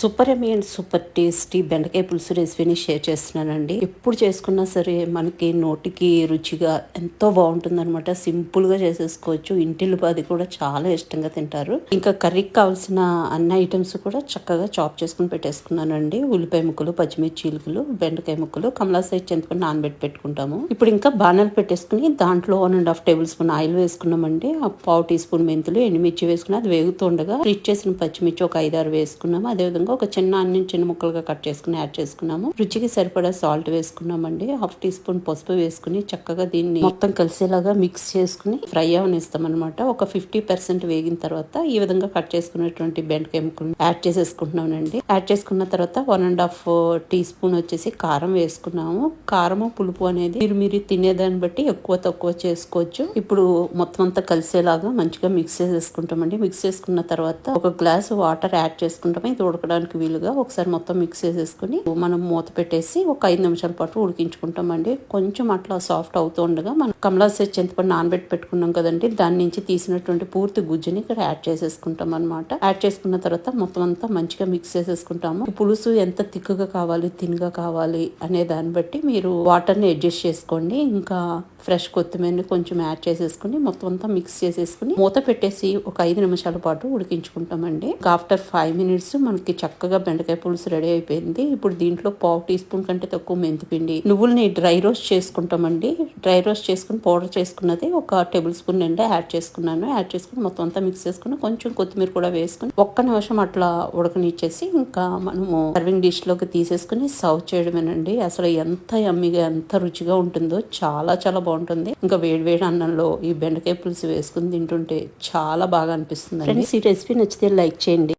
Super yummy and super tasty బెండకాయ పులుసు రెసిపీని షేర్ చేస్తున్నానండి. ఎప్పుడు చేసుకున్నా సరే మనకి నోటికి రుచిగా ఎంతో బాగుంటుంది అనమాట సింపుల్ చేసేసుకోవచ్చు ఇంటిల్లిపాది కూడా చాలా ఇష్టంగా తింటారు. ఇంకా కర్రీకి కావాల్సిన అన్ని ఐటమ్స్ కూడా చక్కగా చాప్ చేసుకుని పెట్టేసుకున్నానండి. ఉల్లిపాయ ముక్కలు పచ్చిమిర్చి ఇలుకలు బెండకాయ ముక్కలు కమలా సైజ్ చింతపండు నానబెట్టి పెట్టుకుంటాము. ఇప్పుడు ఇంకా బాణాలు పెట్టేసుకుని దాంట్లో one and half table spoon oil వేసుకున్నామండి. ఆ పావు టీ స్పూన్ మెంతులు ఎండుమిర్చి వేసుకుని అది వేగుతుండగా ఫ్రిచ్ చేసిన పచ్చిమిర్చి ఒక ఐదారు వేసుకున్నాము. అదేవిధంగా ఒక చిన్న అన్నం చిన్న ముక్కలుగా కట్ చేసుకుని యాడ్ చేసుకున్నాము. రుచికి సరిపడా సాల్ట్ వేసుకున్నామండి. హాఫ్ టీ స్పూన్ పసుపు వేసుకుని చక్కగా దీన్ని మొత్తం కలిసేలాగా మిక్స్ చేసుకుని ఫ్రై అవనిస్తాం అనమాట ఒక ఫిఫ్టీ పర్సెంట్ వేగిన తర్వాత ఈ విధంగా కట్ చేసుకున్నటువంటి బెండకాయ ముక్కలు యాడ్ చేసేసుకుంటున్నానండి. యాడ్ చేసుకున్న తర్వాత one and half tea spoon వచ్చేసి కారం వేసుకున్నాము. కారము పులుపు అనేది మీరు మీరు తినేదాన్ని బట్టి ఎక్కువ తక్కువ చేసుకోవచ్చు. ఇప్పుడు మొత్తం అంతా కలిసేలాగా మంచిగా మిక్స్ చేసేసుకుంటామండి. మిక్స్ చేసుకున్న తర్వాత ఒక గ్లాస్ వాటర్ యాడ్ చేసుకుంటాము. ఇది ఉడకడానికి వీలుగా ఒకసారి మొత్తం మిక్స్ చేసేసుకుని మనం మూత పెట్టేసి ఒక ఐదు నిమిషాల పాటు ఉడికించుకుంటామండి. కొంచెం అట్లా సాఫ్ట్ అవుతూ ఉండగా మనం కమలా సెట్ చింతపండు నానబెట్టి పెట్టుకున్నాం కదండి. దాని నుంచి తీసినటువంటి పూర్తి గుజ్జుని ఇక్కడ యాడ్ చేసేసుకుంటాం అనమాట యాడ్ చేసుకున్న తర్వాత మొత్తం అంతా మంచిగా మిక్స్ చేసేసుకుంటాము. పులుసు ఎంత తిక్కుగా కావాలి తిన్గా కావాలి అనే దాన్ని బట్టి మీరు వాటర్ని అడ్జస్ట్ చేసుకోండి. ఇంకా ఫ్రెష్ కొత్తిమీరని కొంచెం యాడ్ చేసేసుకుని మొత్తం అంతా మిక్స్ చేసేసుకుని మూత పెట్టేసి ఒక ఐదు నిమిషాల పాటు ఉడికించుకుంటామండి. ఆఫ్టర్ ఫైవ్ మినిట్స్ మనకి చక్కగా బెండకాయ పులుసు రెడీ అయిపోయింది. ఇప్పుడు దీంట్లో పావు టీ స్పూన్ కంటే తక్కువ మెంతిపిండి. నువ్వుల్ని డ్రై రోస్ట్ చేసుకుంటామండి. డ్రై రోస్ట్ చేసుకుని పౌడర్ చేసుకున్నది ఒక టేబుల్ స్పూన్ నిండా యాడ్ చేసుకున్నాను. యాడ్ చేసుకుని మొత్తం అంతా మిక్స్ చేసుకుని కొంచెం కొత్తిమీర కూడా వేసుకుని ఒక్క నిమిషం అట్లా ఉడకనిచ్చేసి ఇంకా మనము సర్వింగ్ డిష్లోకి తీసేసుకుని సర్వ్ చేయడమేనండి. అసలు ఎంత యమ్మిగా ఎంత రుచిగా ఉంటుందో చాలా చాలా బాగుంటుంది. ఇంకా వేడి వేడి అన్నంలో ఈ బెండకాయ పులుసు వేసుకుని తింటుంటే చాలా బాగా అనిపిస్తుంది ఫ్రెండ్స్ ఈ రెసిపీ నచ్చితే లైక్ చేయండి.